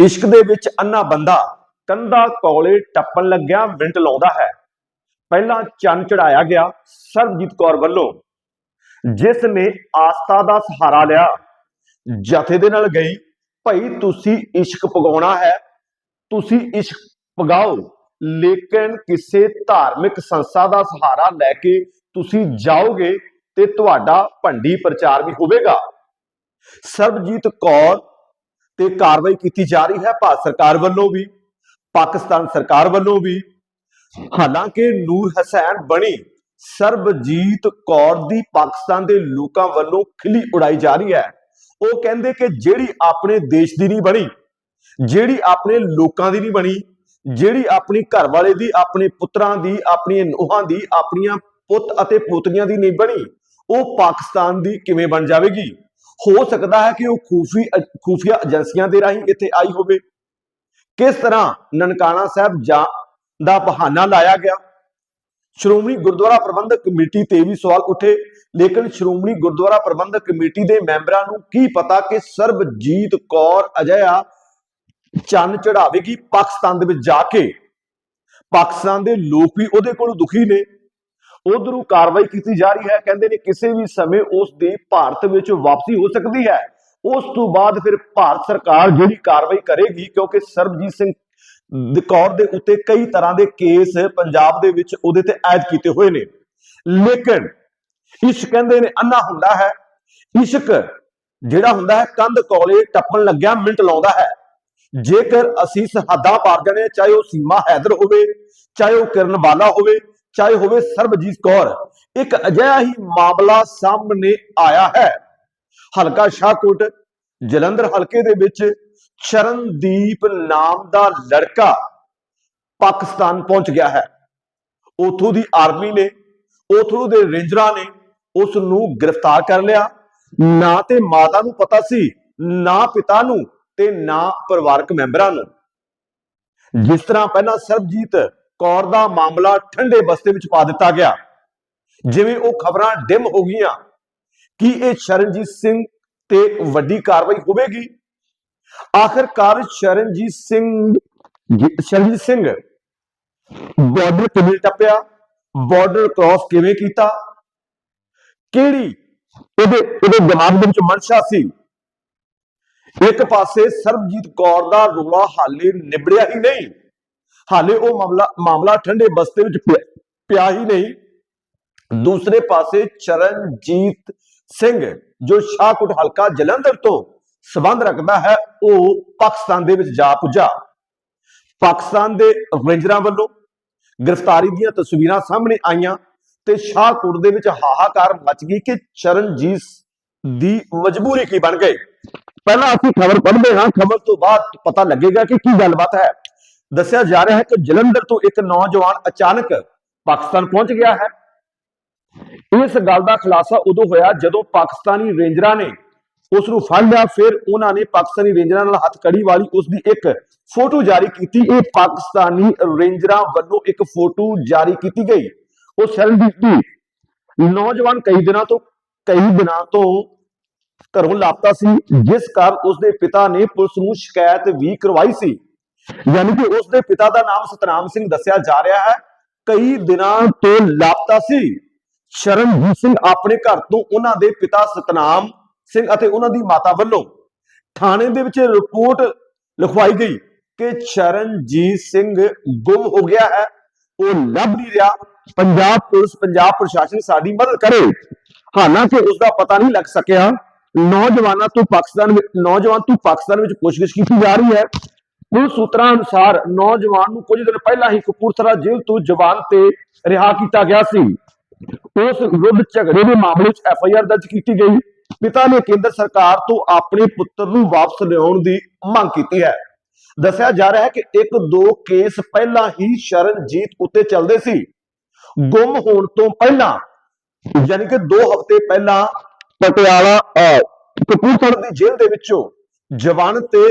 ਇਸ਼ਕ ਦੇ ਵਿੱਚ ਅੰਨਾ ਬੰਦਾ ਕੰਧਾ ਕੋਲੇ ਟੱਪਣ ਲੱਗਿਆ ਮਿੰਟ ਲਾਉਂਦਾ ਹੈ। ਪਹਿਲਾਂ ਚੰਨ ਚੜਾਇਆ ਗਿਆ ਸਰਬਜੀਤ ਕੌਰ ਵੱਲੋਂ, ਜਿਸ ਨੇ ਆਸਥਾ ਦਾ ਸਹਾਰਾ ਲਿਆ। ਜਥੇ ਦੇ ਨਾਲ ਗਈ, ਭਾਈ ਤੁਸੀਂ ਇਸ਼ਕ ਪਗਾਉਣਾ ਹੈ, ਤੁਸੀਂ ਇਸ਼ਕ ਪਗਾਓ ਲੇਕਿਨ ਕਿਸੇ ਧਾਰਮਿਕ ਸੰਸਥਾ ਦਾ ਸਹਾਰਾ ਲੈ ਕੇ ਤੁਸੀਂ ਜਾਓਗੇ ਤੇ ਤੁਹਾਡਾ ਭੰਡੀ ਪ੍ਰਚਾਰ ਵੀ ਹੋਵੇਗਾ। ਸਰਬਜੀਤ ਕੌਰ ਤੇ ਕਾਰਵਾਈ ਕੀਤੀ ਜਾ ਰਹੀ ਹੈ ਭਾਰਤ ਸਰਕਾਰ ਵੱਲੋਂ ਵੀ, ਪਾਕਿਸਤਾਨ ਸਰਕਾਰ ਵੱਲੋਂ ਵੀ। ਹਾਲਾਂਕਿ ਨੂਰ ਹਸੈਨ ਬਣੀ ਸਰਬਜੀਤ ਕੌਰ ਦੀ ਪਾਕਿਸਤਾਨ ਦੇ ਲੋਕਾਂ ਵੱਲੋਂ ਖਿਲੀ ਉਡਾਈ ਜਾ ਰਹੀ ਹੈ। ਉਹ ਕਹਿੰਦੇ ਕਿ ਜਿਹੜੀ ਆਪਣੇ ਦੇਸ਼ ਦੀ ਨਹੀਂ ਬਣੀ, ਜਿਹੜੀ ਆਪਣੇ ਲੋਕਾਂ ਦੀ ਨਹੀਂ ਬਣੀ, ਜਿਹੜੀ ਆਪਣੀ ਘਰ ਵਾਲੇ ਦੀ, ਆਪਣੇ ਪੁੱਤਰਾਂ ਦੀ, ਆਪਣੀਆਂ ਨੂੰਹਾਂ ਦੀ, ਆਪਣੀਆਂ ਪੁੱਤ ਅਤੇ ਪੋਤਰੀਆਂ ਦੀ ਨਹੀਂ ਬਣੀ, ਉਹ ਪਾਕਿਸਤਾਨ ਦੀ ਕਿਵੇਂ ਬਣ ਜਾਵੇਗੀ? ਹੋ ਸਕਦਾ ਹੈ ਕਿ ਉਹ ਖੂਫੀ, ਖੂਫੀਆ ਏਜੰਸੀਆਂ ਦੇ ਰਾਹੀਂ ਇੱਥੇ ਆਈ ਹੋਵੇ। ਕਿਸ ਤਰ੍ਹਾਂ ਨਨਕਾਣਾ ਸਾਹਿਬ ਜਾ, ਦਾ ਬਹਾਨਾ ਲਾਇਆ ਗਿਆ? ਸ਼੍ਰੋਮਣੀ ਗੁਰਦੁਆਰਾ ਪ੍ਰਬੰਧਕ ਕਮੇਟੀ ਤੇ ਵੀ ਸਵਾਲ ਉੱਠੇ, ਲੇਕਿਨ ਸ਼੍ਰੋਮਣੀ ਗੁਰਦੁਆਰਾ ਪ੍ਰਬੰਧਕ ਕਮੇਟੀ ਦੇ ਮੈਂਬਰਾਂ ਨੂੰ ਕੀ ਪਤਾ ਕਿ ਸਰਬਜੀਤ ਕੌਰ ਅਜਿਹਾ ਚੰਨ ਚੜਾਵੇਗੀ ਪਾਕਿਸਤਾਨ ਦੇ ਵਿੱਚ ਜਾ ਕੇ? ਪਾਕਿਸਤਾਨ ਦੇ ਲੋਕ ਵੀ ਉਹਦੇ ਕੋਲ ਦੁਖੀ ਨੇ। ਉਧਰੋਂ ਕਾਰਵਾਈ ਕੀਤੀ ਜਾ ਰਹੀ ਹੈ। ਕਹਿੰਦੇ ਨੇ ਕਿਸੇ ਵੀ ਸਮੇਂ ਉਸ ਦੀ ਭਾਰਤ ਵਿੱਚ ਵਾਪਸੀ ਹੋ ਸਕਦੀ ਹੈ। ਉਸ ਤੋਂ ਬਾਅਦ ਫਿਰ ਭਾਰਤ ਸਰਕਾਰ ਜਿਹੜੀ ਕਾਰਵਾਈ ਕਰੇਗੀ, ਕਿਉਂਕਿ ਸਰਬਜੀਤ ਸਿੰਘ ਦ- ਕੌਰ ਦੇ ਉੱਤੇ ਕਈ ਤਰ੍ਹਾਂ ਦੇ ਕੇਸ ਪੰਜਾਬ ਦੇ ਵਿੱਚ ਉਹਦੇ ਤੇ ਆਇਦ ਕੀਤੇ ਹੋਏ ਨੇ। ਲੇਕਿਨ ਇਸ਼ਕ ਕਹਿੰਦੇ ਨੇ ਅੰਨਾ ਹੁੰਦਾ ਹੈ, ਇਸ਼ਕ ਜਿਹੜਾ ਹੁੰਦਾ ਹੈ, ਕੰਧ ਕੋਲੇ ਟੱਪਣ ਲੱਗਿਆ ਮਿੰਟ ਲਾਉਂਦਾ ਹੈ। ਜੇਕਰ ਅਸੀਂ ਸਰਹੱਦਾਂ ਪਾਰ ਜਾਣੇ ਚਾਹੇ ਉਹ ਸੀਮਾ ਹੈਦਰ ਹੋਵੇ, ਚਾਹੇ ਉਹ ਕਿਰਨ ਬਾਲਾ ਹੋਵੇ ਚਾਹੇ ਹੋਵੇ ਸਰਬਜੀਤ ਕੌਰ, ਇੱਕ ਅਜਿਹਾ ਹੀ ਮਾਮਲਾ ਸਾਹਮਣੇ ਆਇਆ ਹੈ। ਹਲਕਾ ਸ਼ਾਹਕੋਟ, ਜਲੰਧਰ ਹਲਕੇ ਦੇ ਵਿੱਚ ਚਰਨਦੀਪ ਨਾਮ ਦਾ ਲੜਕਾ ਪਾਕਿਸਤਾਨ ਪਹੁੰਚ ਗਿਆ ਹੈ। ਉਥੋਂ ਦੀ ਆਰਮੀ ਨੇ, ਉਥੋਂ ਦੇ ਰੇਂਜਰਾਂ ਨੇ ਉਸ ਨੂੰ ਗ੍ਰਿਫਤਾਰ ਕਰ ਲਿਆ। ਨਾ ਤੇ ਮਾਤਾ ਨੂੰ ਪਤਾ ਸੀ, ਨਾ ਪਿਤਾ ਨੂੰ ਤੇ ਨਾ ਪਰਿਵਾਰਕ ਮੈਂਬਰਾਂ ਨੂੰ। ਜਿਸ ਤਰ੍ਹਾਂ ਪਹਿਲਾਂ ਸਰਬਜੀਤ ਕੌਰ ਦਾ ਮਾਮਲਾ ਠੰਡੇ ਬਸਤੇ ਵਿੱਚ ਪਾ ਦਿੱਤਾ ਗਿਆ। ਜਿਵੇਂ ਉਹ ਖਬਰਾਂ ਡਿਮ ਹੋ ਗਈਆਂ ਕਿ ਇਹ ਸ਼ਰਨਜੀਤ ਸਿੰਘ ਤੇ ਵੱਡੀ ਕਾਰਵਾਈ ਹੋਵੇਗੀ। ਆਖਰਕਾਰ ਸ਼ਰਨਜੀਤ ਸਿੰਘ ਸ਼ਰਨਜੀਤ ਸਿੰਘ ਬਾਰਡਰ ਕਿਵੇਂ ਟੱਪਿਆ? ਬਾਰਡਰ ਕ੍ਰਾਸ ਕਿਵੇਂ ਕੀਤਾ? ਕਿਹੜੀ ਇਹਦੇ ਉਹਦੇ ਦਿਮਾਗ ਦੇ ਵਿੱਚ ਮਨਸ਼ਾ ਸੀ? ਇੱਕ ਪਾਸੇ ਸਰਬਜੀਤ ਕੌਰ ਦਾ ਰੋਲਾ ਹਾਲੇ ਨਿਬੜਿਆ ਹੀ ਨਹੀਂ। ਹਾਲੇ ਉਹ ਮਾਮਲਾ ਮਾਮਲਾ ਠੰਡੇ ਬਸਤੇ ਵਿੱਚ ਪਿਆ- ਪਿਆ ਹੀ ਨਹੀਂ। ਦੂਸਰੇ ਪਾਸੇ ਚਰਨਜੀਤ ਸਿੰਘ, ਜੋ ਸ਼ਾਹਕੋਟ ਹਲਕਾ ਜਲੰਧਰ ਤੋਂ ਸਬੰਧ ਰੱਖਦਾ ਹੈ, ਉਹ ਪਾਕਿਸਤਾਨ ਦੇ ਵਿੱਚ ਜਾ ਪੁੱਜਾ। ਪਾਕਿਸਤਾਨ ਦੇ ਰੇਂਜਰਾਂ ਵੱਲੋਂ ਗ੍ਰਿਫਤਾਰੀ ਦੀਆਂ ਤਸਵੀਰਾਂ ਸਾਹਮਣੇ ਆਈਆਂ ਤੇ ਸ਼ਾਹਕੋਟ ਦੇ ਵਿੱਚ ਹਾਹਾਕਾਰ ਮਚ ਗਈ ਕਿ ਚਰਨਜੀਤ ਦੀ ਮਜਬੂਰੀ ਕੀ ਬਣ ਗਈ। ਪਹਿਲਾਂ ਅਸੀਂ ਖਬਰ ਪੜ੍ਹਦੇ ਹਾਂ, ਖਬਰ ਤੋਂ ਬਾਅਦ ਪਤਾ ਲੱਗੇਗਾ ਕਿ ਕੀ ਗੱਲਬਾਤ ਹੈ। ਦੱਸਿਆ ਜਾ ਰਿਹਾ ਹੈ ਕਿ ਜਲੰਧਰ ਤੋਂ ਇੱਕ ਨੌਜਵਾਨ ਅਚਾਨਕ ਪਾਕਿਸਤਾਨ ਪਹੁੰਚ ਗਿਆ ਹੈ। ਇਸ ਗੱਲ ਦਾ ਖੁਲਾਸਾ ਉਦੋਂ ਹੋਇਆ ਜਦੋਂ ਪਾਕਿਸਤਾਨੀ ਰੇਂਜਰਾਂ ਨੇ ਉਸ ਨੂੰ ਫੜ ਲਿਆ। ਫਿਰ ਉਹਨਾਂ ਨੇ ਪਾਕਿਸਤਾਨੀ ਰੇਂਜਰਾਂ ਨਾਲ ਹੱਥ ਵਾਲੀ ਉਸ ਦੀ ਇੱਕ ਫੋਟੋ ਜਾਰੀ ਕੀਤੀ। ਇਹ ਪਾਕਿਸਤਾਨੀ ਰੇਂਜਰਾਂ ਵੱਲੋਂ ਇੱਕ ਫੋਟੋ ਜਾਰੀ ਕੀਤੀ ਗਈ। ਉਹ ਸਰਨਜੀਤ ਨੌਜਵਾਨ ਕਈ ਦਿਨਾਂ ਤੋਂ, ਕਈ ਦਿਨਾਂ ਤੋਂ ਘਰੋਂ ਲਾਪਤਾ ਸੀ, ਜਿਸ ਕਾਰਨ ਉਸ ਦੇ ਪਿਤਾ ਨੇ ਪੁਲਿਸ ਨੂੰ ਸ਼ਿਕਾਇਤ ਵੀ ਕਰਵਾਈ ਸੀ। ਯਾਨੀ ਕਿ ਉਸ ਦੇ ਪਿਤਾ ਦਾ ਨਾਮ ਸਤਨਾਮ ਸਿੰਘ ਦੱਸਿਆ ਜਾ ਰਿਹਾ ਹੈ। ਕਈ ਦਿਨਾਂ ਤੋਂ ਲਾਪਤਾ ਸੀ। ਸ਼ਰਨਜੀਤ ਸਿੰਘ ਆਪਣੇ ਘਰ ਤੋਂ ਉਹਨਾਂ ਦੇ ਪਿਤਾ ਸਤਨਾਮ ਸਿੰਘ ਅਤੇ ਉਹਨਾਂ ਦੀ ਮਾਤਾ ਵੱਲੋਂ ਥਾਣੇ ਦੇ ਵਿੱਚ ਰਿਪੋਰਟ ਲਿਖਵਾਈ ਗਈ ਕਿ ਸ਼ਰਨਜੀਤ ਸਿੰਘ ਗੁੰਮ ਹੋ ਗਿਆ ਹੈ। ਉਹ ਲੱਭ ਨਹੀਂ ਰਿਹਾ। ਪੰਜਾਬ ਪੁਲਿਸ, ਪੰਜਾਬ ਪ੍ਰਸ਼ਾਸਨ ਸਾਡੀ ਮਦਦ ਕਰੇ। ਹਾਲਾਂਕਿ ਉਸ ਦਾ ਪਤਾ ਨਹੀਂ ਲੱਗ ਸਕਿਆ। ਨੌਜਵਾਨਾਂ ਤੋਂ ਪਾਕਿਸਤਾਨ ਵਿੱਚ ਨੌਜਵਾਨ ਤੋਂ ਪਾਕਿਸਤਾਨ ਵਿੱਚ ਪੁੱਛਗਿੱਛ ਕੀਤੀ ਜਾ ਰਹੀ ਹੈ। ਪੁਲਿਸ ਸੂਤਰਾਂ ਅਨੁਸਾਰ ਨੌਜਵਾਨ ਨੂੰ ਕੁਝ ਦਿਨ ਪਹਿਲਾਂ ਹੀ ਕਪੂਰਥਲਾ ਜੇਲ੍ਹ ਤੋਂ ਜ਼ਬਾਨ ਤੇ ਰਿਹਾ ਕੀਤਾ ਗਿਆ ਸੀ। ਉਸ ਵਿਰੁੱਧ ਝਗੜੇ ਦੇ ਮਾਮਲੇ 'ਚ ਐਫ ਆਈ ਆਰ ਦਰਜ ਕੀਤੀ ਗਈ। ਪਿਤਾ ਨੇ ਕੇਂਦਰ ਸਰਕਾਰ ਤੋਂ ਆਪਣੇ ਪੁੱਤਰ ਨੂੰ ਵਾਪਸ ਲਿਆਉਣ ਦੀ ਮੰਗ ਕੀਤੀ ਹੈ। ਦੱਸਿਆ ਜਾ ਰਿਹਾ ਹੈ ਕਿ ਇੱਕ ਦੋ ਕੇਸ ਪਹਿਲਾਂ ਹੀ ਸ਼ਰਨਜੀਤ ਉੱਤੇ ਚੱਲਦੇ ਸੀ। ਗੁੰਮ ਹੋਣ ਤੋਂ ਪਹਿਲਾਂ, ਯਾਨੀ ਕਿ 2 ਹਫ਼ਤੇ ਪਹਿਲਾਂ, ਪਟਿਆਲਾ ਕਪੂਰਥਲਾ ਦੀ ਜੇਲ੍ਹ ਦੇ ਵਿੱਚੋਂ ਜਵਾਨ ਤੇ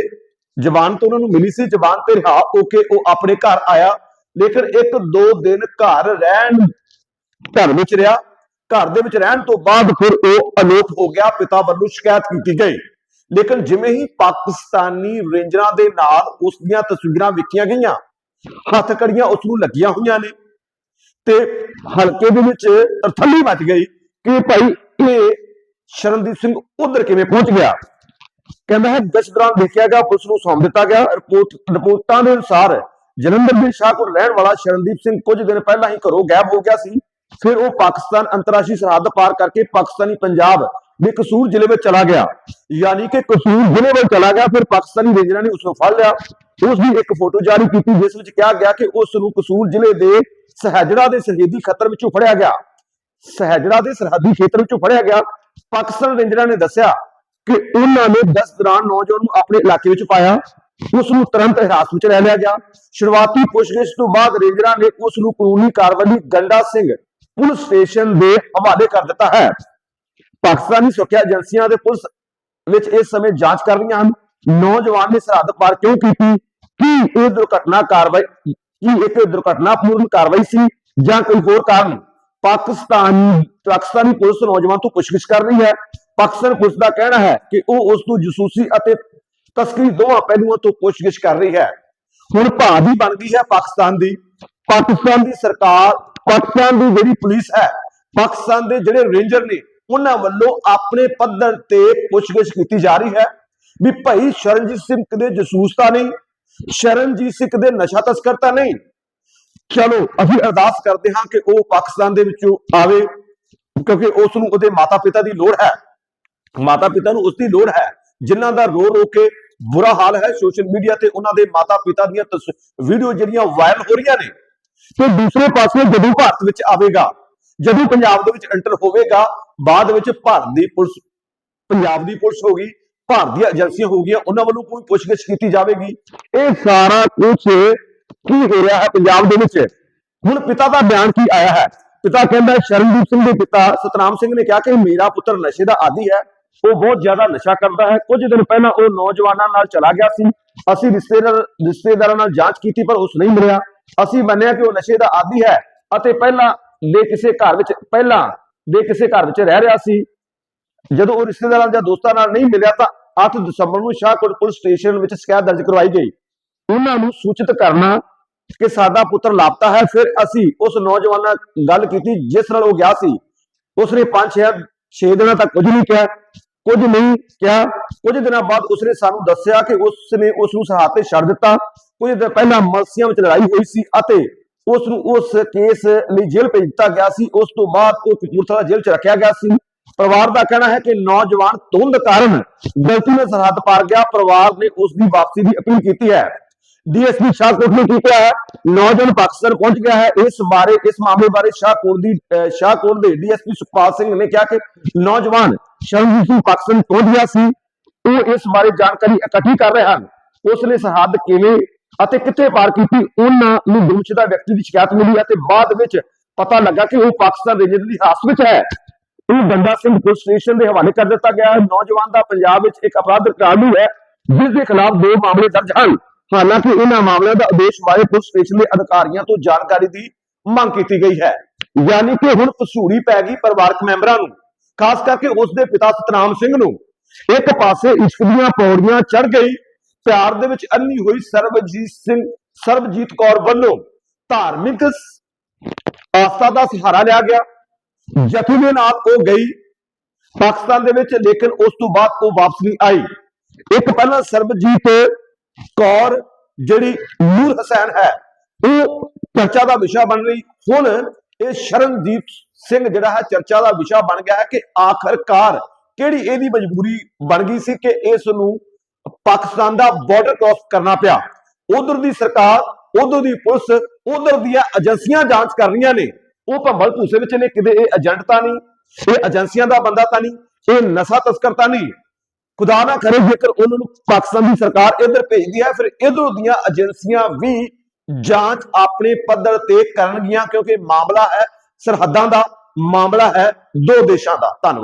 ਜਵਾਨ ਤੋਂ ਉਹਨਾਂ ਨੂੰ ਮਿਲੀ ਸੀ, ਜਵਾਨ ਤੇ ਰਿਹਾ ਹੋ ਕੇ ਉਹ ਆਪਣੇ ਘਰ ਆਇਆ। ਲੇਕਿਨ ਇੱਕ ਦੋ ਦਿਨ ਘਰ ਰਹਿਣ ਘਰ ਵਿੱਚ ਰਿਹਾ। ਘਰ ਦੇ ਵਿੱਚ ਰਹਿਣ ਤੋਂ ਬਾਅਦ ਫਿਰ ਉਹ ਅਲੋਪ ਹੋ ਗਿਆ, ਪਿਤਾ ਵੱਲੋਂ ਸ਼ਿਕਾਇਤ ਕੀਤੀ ਗਈ। ਲੇਕਿਨ ਜਿਵੇਂ ਹੀ ਪਾਕਿਸਤਾਨੀ ਰੇਂਜਰਾਂ ਦੇ ਨਾਲ ਉਸ ਦੀਆਂ ਤਸਵੀਰਾਂ ਵਿਖੀਆਂ ਗਈਆਂ, ਹੱਥ ਕੜੀਆਂ ਉਸ ਨੂੰ ਲੱਗੀਆਂ ਹੋਈਆਂ ਨੇ ਤੇ ਹਲਕੇ ਦੇ ਵਿੱਚ ਥੱਲੀ ਮਚ ਗਈ ਕਿ ਭਾਈ, ਇਹ ਸ਼ਰਨਦੀਪ ਸਿੰਘ ਉਧਰ ਕਿਵੇਂ ਪਹੁੰਚ ਗਿਆ? ਕਹਿੰਦਾ ਹੈ ਗਸ਼ਤ ਦੌਰਾਨ ਦੇਖਿਆ ਗਿਆ ਪੁਲਿਸ ਨੂੰ ਸੌਂਪ ਦਿੱਤਾ ਗਿਆ। ਰਿਪੋਰਟ, ਰਿਪੋਰਟਾਂ ਦੇ ਅਨੁਸਾਰ ਜਲੰਧਰ ਦੇ ਸ਼ਾਹਕੋਟ ਰਹਿਣ ਵਾਲਾ ਸ਼ਰਨਦੀਪ ਸਿੰਘ ਕੁਝ ਦਿਨ ਪਹਿਲਾਂ ਹੀ ਘਰੋਂ ਗਾਇਬ ਹੋ ਗਿਆ ਸੀ। ਫਿਰ ਉਹ ਪਾਕਿਸਤਾਨ ਅੰਤਰਰਾਸ਼ਟਰੀ ਸਰਹੱਦ ਪਾਰ ਕਰਕੇ ਪਾਕਿਸਤਾਨੀ ਪੰਜਾਬ ਦੇ ਕਸੂਰ ਜ਼ਿਲ੍ਹੇ ਵਿੱਚ ਚਲਾ ਗਿਆ। ਯਾਨੀ ਕਿ ਕਸੂਰ ਜ਼ਿਲ੍ਹੇ ਵਿੱਚ ਚਲਾ ਗਿਆ, ਫਿਰ ਪਾਕਿਸਤਾਨੀ ਰੇਂਜਰਾਂ ਨੇ ਉਸ ਨੂੰ ਫੜ ਲਿਆ। ਉਸ ਦੀ ਇੱਕ ਫੋਟੋ ਜਾਰੀ ਕੀਤੀ, ਜਿਸ ਵਿੱਚ ਕਿਹਾ ਗਿਆ ਕਿ ਉਸ ਨੂੰ ਕਸੂਰ ਜ਼ਿਲ੍ਹੇ ਦੇ ਸਹਿਜੜਾ ਦੇ ਸਰਹੱਦੀ ਖੇਤਰ ਵਿੱਚੋਂ ਫੜਿਆ ਗਿਆ। ਸਹਿਜੜਾ ਦੇ ਸਰਹੱਦੀ ਖੇਤਰ ਵਿੱਚੋਂ ਫੜਿਆ ਗਿਆ। ਪਾਕਿਸਤਾਨ ਰੇਂਜਰਾਂ ਨੇ ਦੱਸਿਆ ਕਿ ਉਹਨਾਂ ਨੇ 10 ਦੌਰਾਨ ਨੌਜਵਾਨ ਨੂੰ ਆਪਣੇ ਇਲਾਕੇ ਵਿੱਚ ਪਾਇਆ, ਉਸ ਨੂੰ ਤੁਰੰਤ ਹਿਰਾਸਤ ਵਿੱਚ ਲੈ ਲਿਆ ਗਿਆ। ਸ਼ੁਰੂਆਤੀ ਪੁੱਛਗਿੱਛ ਤੋਂ ਬਾਅਦ ਰੇਂਜਰਾਂ ਨੇ ਉਸ ਨੂੰ ਕਾਨੂੰਨੀ ਕਾਰਵਾਈ ਲਈ ਗੰਡਾ ਸਿੰਘ ਪੁਲਿਸ ਸਟੇਸ਼ਨ ਦੇ ਹਵਾਲੇ ਕਰ ਦਿੱਤਾ ਹੈ। ਪਾਕਿਸਤਾਨੀ ਸੁਰੱਖਿਆ ਏਜੰਸੀਆਂ ਦੇ ਪੁਲਿਸ ਵਿੱਚ ਇਸ ਸਮੇਂ ਜਾਂਚ ਕਰ ਰਹੀਆਂ ਹਨ। ਨੌਜਵਾਨ ਨੇ ਸਰਹੱਦ ਪਾਰ ਕਿਉਂ ਕੀਤੀ? ਕੀ ਇਹ ਦੁਰਘਟਨਾ ਕਾਰਵਾਈ, ਕੀ ਇੱਕ ਦੁਰਘਟਨਾਪੂਰਨ ਕਾਰਵਾਈ ਸੀ ਜਾਂ ਕੋਈ ਹੋਰ ਕਾਰਨ? ਪਾਕਿਸਤਾਨ, ਪਾਕਿਸਤਾਨੀ ਪੁਲਿਸ ਨੌਜਵਾਨ ਤੋਂ ਪੁੱਛਗਿੱਛ ਕਰ ਰਹੀ ਹੈ। ਪਾਕਿਸਤਾਨ ਪੁਲਿਸ ਦਾ ਕਹਿਣਾ ਹੈ ਕਿ ਉਹ ਉਸ ਨੂੰ ਜਸੂਸੀ ਅਤੇ ਤਸਕਰੀ ਦੋਵਾਂ ਪਹਿਲੂਆਂ ਤੋਂ ਪੁੱਛਗਿੱਛ ਕਰ ਰਹੀ ਹੈ। ਹੁਣ ਭਾਦੀ ਬਣ ਗਈ ਹੈ ਪਾਕਿਸਤਾਨ ਦੀ। ਪਾਕਿਸਤਾਨ ਦੀ ਸਰਕਾਰ, ਪਾਕਿਸਤਾਨ ਦੀ ਜਿਹੜੀ ਪੁਲਿਸ ਹੈ, ਪਾਕਿਸਤਾਨ ਦੇ ਜਿਹੜੇ ਰੇਂਜਰ ਨੇ, ਉਹਨਾਂ ਵੱਲੋਂ ਆਪਣੇ ਪੱਧਰ ਤੇ ਪੁੱਛਗਿੱਛ ਕੀਤੀ ਜਾ ਰਹੀ ਹੈ ਵੀ ਭਾਈ ਸ਼ਰਨਜੀਤ ਸਿੰਘ ਕਦੇ ਜਸੂਸ ਤਾਂ ਨਹੀਂ, ਸ਼ਰਨਜੀਤ ਸਿੰਘ ਦੇ ਨਸ਼ਾ ਤਸਕਰ ਤਾਂ ਨਹੀਂ। ਚਲੋ, ਅਸੀਂ ਅਰਦਾਸ ਕਰਦੇ ਹਾਂ ਕਿ ਉਹ ਪਾਕਿਸਤਾਨ ਦੇ ਵਿੱਚੋਂ ਆਵੇ, ਕਿਉਂਕਿ ਉਸ ਨੂੰ ਉਹਦੇ ਮਾਤਾ ਪਿਤਾ ਦੀ ਲੋੜ ਹੈ। ਮਾਤਾ ਪਿਤਾ ਨੂੰ ਉਸ ਦੀ ਲੋੜ ਹੈ, ਜਿਨ੍ਹਾਂ ਦਾ ਰੋ ਰੋ ਕੇ ਬੁਰਾ ਹਾਲ ਹੈ ਸੋਸ਼ਲ ਮੀਡੀਆ ਤੇ ਉਹਨਾਂ ਦੇ ਮਾਤਾ ਪਿਤਾ ਦੀਆਂ ਵੀਡੀਓ ਜਿਹੜੀਆਂ ਵਾਇਰਲ ਹੋ ਰਹੀਆਂ ਨੇ, ਤੇ ਦੂਸਰੇ ਪਾਸੇ ਜਦੋਂ ਭਾਰਤ ਵਿੱਚ ਆਵੇਗਾ, ਜਦੋਂ ਪੰਜਾਬ ਦੇ ਵਿੱਚ ਐਂਟਰ ਹੋਵੇਗਾ, ਬਾਅਦ ਵਿੱਚ ਭਾਰਤ ਦੀ ਪੁਲਿਸ, ਪੰਜਾਬ ਦੀ ਪੁਲਿਸ ਹੋਗੀ ਭਾਰਤ ਦੀਆਂ ਏਜੰਸੀਆਂ ਹੋਗੀਆਂ ਉਹਨਾਂ ਵੱਲੋਂ ਕੋਈ ਪੁੱਛਗਿੱਛ ਕੀਤੀ ਜਾਵੇਗੀ। ਇਹ ਸਾਰਾ ਕੁਝ ਕੀ ਹੋ ਰਿਹਾ ਹੈ ਪੰਜਾਬ ਦੇ ਵਿੱਚ? ਹੁਣ ਪਿਤਾ ਦਾ ਬਿਆਨ ਕੀ ਆਇਆ ਹੈ? ਪਿਤਾ ਕਹਿੰਦਾ ਸ਼ਰਨਦੀਪ ਸਿੰਘ ਦੇ ਪਿਤਾ ਸਤਨਾਮ ਸਿੰਘ ਨੇ ਕਿਹਾ ਕਿ ਮੇਰਾ ਪੁੱਤਰ ਨਸ਼ੇ ਦਾ ਆਦੀ ਹੈ। ਉਹ ਬਹੁਤ ਜ਼ਿਆਦਾ ਨਸ਼ਾ ਕਰਦਾ ਹੈ। ਕੁਝ ਦਿਨ ਪਹਿਲਾਂ ਉਹ ਨੌਜਵਾਨਾਂ ਨਾਲ ਚਲਾ ਗਿਆ ਸੀ। ਅਸੀਂ ਰਿਸ਼ਤੇਦਾਰ ਰਿਸ਼ਤੇਦਾਰਾਂ ਨਾਲ ਜਾਂਚ ਕੀਤੀ, ਪਰ ਉਸ ਨਹੀਂ ਮਿਲਿਆ। ਅਸੀਂ ਮੰਨਿਆ ਕਿ ਉਹ ਨਸ਼ੇ ਦਾ ਆਦੀ ਹੈ ਅਤੇ ਪਹਿਲਾਂ ਦੇ ਕਿਸੇ ਘਰ ਵਿੱਚ ਪਹਿਲਾਂ ਦੇ ਕਿਸੇ ਘਰ ਵਿੱਚ ਰਹਿ ਰਿਹਾ ਸੀ। ਜਦੋਂ ਉਹ ਰਿਸ਼ਤੇਦਾਰਾਂ ਜਾਂ ਦੋਸਤਾਂ ਨਾਲ ਨਹੀਂ ਮਿਲਿਆ ਤਾਂ 8 ਦਸੰਬਰ ਨੂੰ ਸ਼ਾਹਕੋਟ ਪੁਲਿਸ ਸਟੇਸ਼ਨ ਵਿੱਚ ਸ਼ਿਕਾਇਤ ਦਰਜ ਕਰਵਾਈ ਗਈ। ਉਹਨਾਂ ਨੂੰ ਸੂਚਿਤ ਕਰਨਾ ਕਿ ਸਾਡਾ ਪੁੱਤਰ ਲਾਪਤਾ ਹੈ। ਫਿਰ ਅਸੀਂ ਉਸ ਨੌਜਵਾਨ ਨਾਲ ਗੱਲ ਕੀਤੀ, ਜਿਸ ਨਾਲ ਉਹ ਗਿਆ ਸੀ। ਉਸਨੇ 5-6 6 ਦਿਨਾਂ ਤੱਕ ਕੁਝ ਨਹੀਂ ਕਿਹਾ। ਕੁਝ ਨਹੀਂ ਕਿਹਾ। ਕੁਝ ਦਿਨਾਂ ਬਾਅਦ ਉਸਨੇ ਸਾਨੂੰ ਦੱਸਿਆ ਕਿ ਉਸਨੇ ਉਸ ਨੂੰ ਸਰਹੱਦ ਤੇ ਛੱਡ ਦਿੱਤਾ। ਕੁਝ ਦਿਨ ਪਹਿਲਾਂ ਮਲਸੀਆਂ ਵਿੱਚ ਲੜਾਈ ਹੋਈ ਸੀ ਅਤੇ ਉਸ ਨੂੰ ਉਸ ਕੇਸ ਲਈ ਜੇਲ੍ਹ ਭੇਜ ਦਿੱਤਾ ਗਿਆ ਸੀ। ਉਸ ਤੋਂ ਬਾਅਦ ਉਹ ਕਪੂਰਥਲਾ ਜੇਲ੍ਹ 'ਚ ਰੱਖਿਆ ਗਿਆ ਸੀ। ਪਰਿਵਾਰ ਦਾ ਕਹਿਣਾ ਹੈ ਕਿ ਨੌਜਵਾਨ ਧੁੰਦ ਕਾਰਨ ਗਲਤੀ ਨਾਲ ਸਰਹੱਦ ਪਾਰ ਗਿਆ। ਪਰਿਵਾਰ ਨੇ ਉਸ ਦੀ ਵਾਪਸੀ ਦੀ ਅਪੀਲ ਕੀਤੀ ਹੈ। ਡੀਐਸਪੀ ਸ਼ਾਹਕੋਟ ਨੇ ਕੀ ਕਿਹਾ ਹੈ? ਨੌਜਵਾਨ ਪਾਕਿਸਤਾਨ ਪਹੁੰਚ ਗਿਆ ਹੈ। ਇਸ ਬਾਰੇ, ਇਸ ਮਾਮਲੇ ਬਾਰੇ ਸ਼ਾਹਕੋਟ ਦੀ ਸ਼ਾਹਕੋਟ ਦੇ ਡੀਐਸਪੀ ਸੁਖਪਾਲ ਸਿੰਘ ਨੇ ਕਿਹਾ ਕਿ ਨੌਜਵਾਨ ਸ਼ਰਨਜੀਤ ਪਾਕਿਸਤਾਨ ਪਹੁੰਚ ਗਿਆ ਸੀ। ਉਹ ਇਸ ਬਾਰੇ ਜਾਣਕਾਰੀ ਇਕੱਠੀ ਕਰ ਰਹੇ ਹਨ। ਉਸ ਨੇ ਸਰਹੱਦ ਕਿਵੇਂ ਅਤੇ ਕਿੱਥੇ ਪਾਰ ਕੀਤੀ, ਉਹਨਾਂ ਨੂੰ ਗੁੰਮਸ਼ੁਦਾ ਵਿਅਕਤੀ ਦੀ ਸ਼ਿਕਾਇਤ ਮਿਲੀ ਅਤੇ ਬਾਅਦ ਵਿੱਚ ਪਤਾ ਲੱਗਾ ਕਿ ਉਹ ਪਾਕਿਸਤਾਨ ਰੇਂਜਰ ਦੀ ਹਿਰਾਸਤ ਵਿੱਚ ਹੈ। ਉਹ ਗੰਡਾ ਸਿੰਘ ਪੁਲਿਸ ਸਟੇਸ਼ਨ ਦੇ ਹਵਾਲੇ ਕਰ ਦਿੱਤਾ ਗਿਆ ਨੌਜਵਾਨ ਦਾ ਪੰਜਾਬ ਵਿੱਚ ਇੱਕ ਅਪਰਾਧ ਰਿਕਾਰਡ ਹੈ, ਜਿਸ ਦੇ ਖਿਲਾਫ ਦੋ ਮਾਮਲੇ ਦਰਜ ਹਨ। ਹਾਲਾਂਕਿ ਇਹਨਾਂ ਮਾਮਲਿਆਂ ਦਾ ਆਦੇਸ਼ ਬਾਰੇ ਪੁਲਿਸ ਸਟੇਸ਼ਨ ਦੇ ਅਧਿਕਾਰੀਆਂ ਤੋਂ ਜਾਣਕਾਰੀ ਦੀ ਮੰਗ ਕੀਤੀ ਗਈ ਹੈ। ਯਾਨੀ ਕਿ ਹੁਣ ਪਸੂੜੀ ਪੈ ਗਈ ਪਰਿਵਾਰਕ ਮੈਂਬਰਾਂ ਨੂੰ। ਖਾਸ ਕਰਕੇ ਉਸ ਦੇ ਪਿਤਾ ਸਤਨਾਮ ਸਿੰਘ ਨੂੰ। ਇੱਕ ਪਾਸੇ ਇਸ਼ਕ ਦੀਆਂ ਪੌੜੀਆਂ ਚੜ ਗਈ, ਪਿਆਰ ਦੇ ਵਿੱਚ ਅੰਨੀ ਹੋਈ ਸਰਬਜੀਤ ਸਿੰਘ, ਸਰਬਜੀਤ ਕੌਰ ਵੱਲੋਂ ਧਾਰਮਿਕ ਆਸਥਾ ਦਾ ਸਹਾਰਾ ਲਿਆ ਗਿਆ। ਜਥੂ ਦੇ ਨਾਲ ਉਹ ਗਈ। ਪਾਕਿਸਤਾਨ ਦੇ ਵਿੱਚ, ਲੇਕਿਨ ਉਸ ਤੋਂ ਬਾਅਦ ਉਹ ਵਾਪਸ ਨਹੀਂ ਆਈ। ਇੱਕ ਪਹਿਲਾਂ ਸਰਬਜੀਤ ਕੌਰ, ਜਿਹੜੀ ਨੂਰ ਹਸੈਨ ਹੈ, ਉਹ ਚਰਚਾ ਦਾ ਵਿਸ਼ਾ ਬਣ ਰਹੀ। ਹੁਣ ਇਹ ਸ਼ਰਨਦੀਪ ਸਿੰਘ ਜਿਹੜਾ ਹੈ ਚਰਚਾ ਦਾ ਵਿਸ਼ਾ ਬਣ ਗਿਆ ਹੈ ਕਿ ਆਖਰਕਾਰ ਕਿਹੜੀ ਇਹਦੀ ਮਜਬੂਰੀ ਬਣ ਗਈ ਸੀ ਕਿ ਇਸ ਨੂੰ ਪਾਕਿਸਤਾਨ ਦਾ ਬਾਰਡਰ ਕ੍ਰਾਸ ਕਰਨਾ ਪਿਆ। ਉਧਰ ਦੀ ਸਰਕਾਰ, ਉਧਰ ਦੀ ਪੁਲਿਸ, ਉਧਰ ਦੀਆਂ ਏਜੰਸੀਆਂ ਜਾਂਚ ਕਰ ਰਹੀਆਂ ਨੇ। ਉਹ ਭੰਬਲ ਭੂਸੇ ਵਿੱਚ ਨੇ, ਕਿਤੇ ਇਹ ਏਜੰਟ ਤਾਂ ਨਹੀਂ, ਇਹ ਏਜੰਸੀਆਂ ਦਾ ਬੰਦਾ ਤਾਂ ਨਹੀਂ, ਇਹ ਨਸ਼ਾ ਤਸਕਰ ਤਾਂ ਨਹੀਂ। ਖੁਦਾ ਨਾ ਕਰੇ ਜੇਕਰ ਉਹਨਾਂ ਨੂੰ ਪਾਕਿਸਤਾਨ ਦੀ ਸਰਕਾਰ ਇੱਧਰ ਭੇਜਦੀ ਹੈ, ਫਿਰ ਇਧਰੋਂ ਦੀਆਂ ਏਜੰਸੀਆਂ ਵੀ ਜਾਂਚ ਆਪਣੇ ਪੱਧਰ ਤੇ ਕਰਨਗੀਆਂ ਕਿਉਂਕਿ ਮਾਮਲਾ ਹੈ ਸਰਹੱਦਾਂ ਦਾ ਮਾਮਲਾ ਹੈ ਦੋ ਦੇਸ਼ਾਂ ਦਾ। ਧੰਨਵਾਦ।